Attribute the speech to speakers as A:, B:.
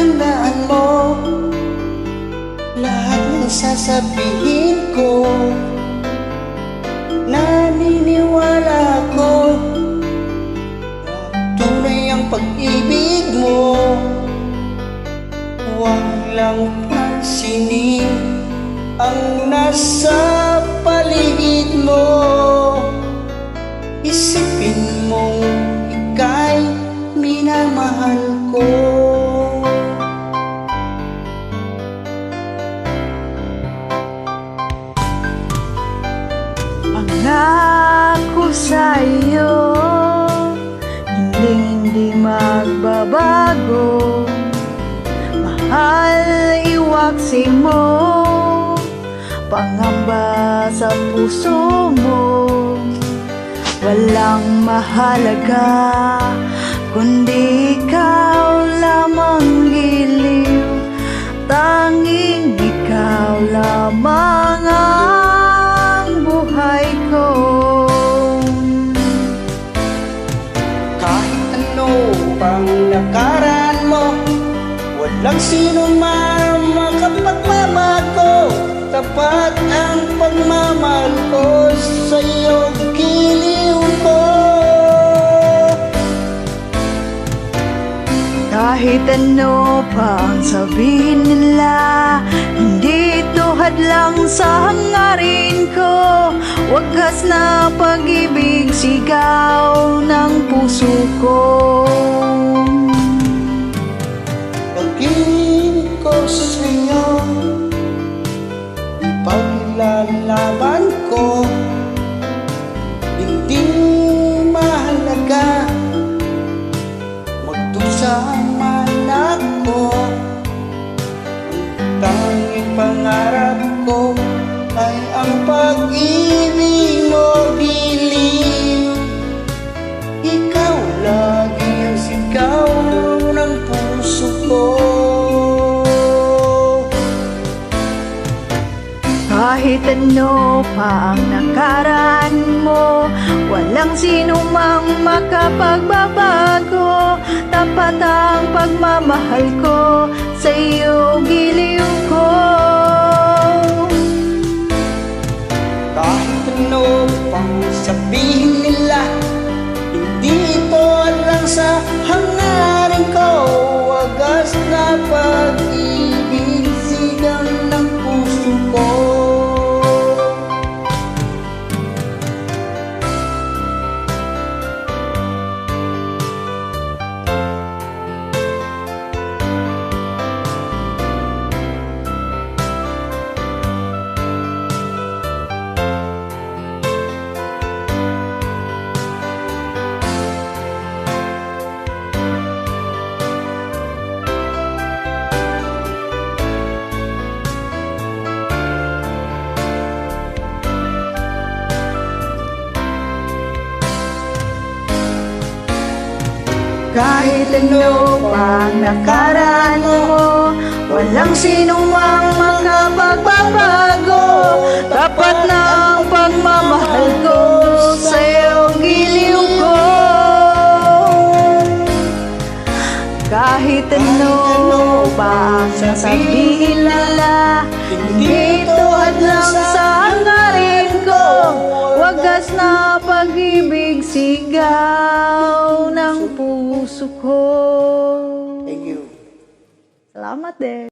A: tandaan mo Lahat ng sasabihin ko Naniniwala ko Tunay ang pag-ibig mo Huwag lang pansinin Ang nasa paligid
B: sa iyo Hindi hindi magbabago. Mahal iwaksi mo. Pangamba sa puso mo. Walang mahalaga Kundi ikaw lamang giliw. Tanging ikaw lamang
A: ano pang nakaraan mo. Walang sino man makapagbabago Tapat ang pagmamahal ko sa iyo giliw ko.
B: Kahit ano pa ang sabihin nila Hindi ito hadlang sa hangarin ko Wagas na pag-ibig sigaw ng puso ko.
A: Pag-ibig ko sa iyo Ipaglalaban ko Hindi mahalaga. Magdusa man ako Ang tanging pangarap ko Ay ang pag-ibig
B: Kahit ano pa ang nakaraan mo Walang sino mang makapagbabago. Tapat ang pagmamahal ko Sa iyo giliw ko.
A: Kahit ano pang sabihin nila Hindi ito lang sa hangarin ko. Wagas na pag-ibig
B: Kahit ano pa ang nakaraan mo Walang sino mang makapagbabago. Tapat na ang pagmamahal ko Sa iyong giliw ko. Kahit ano pa ang sasabihin nila Hindi ito hadlang sa hangarin ko. Wagas na pag-ibig sigaw ng puso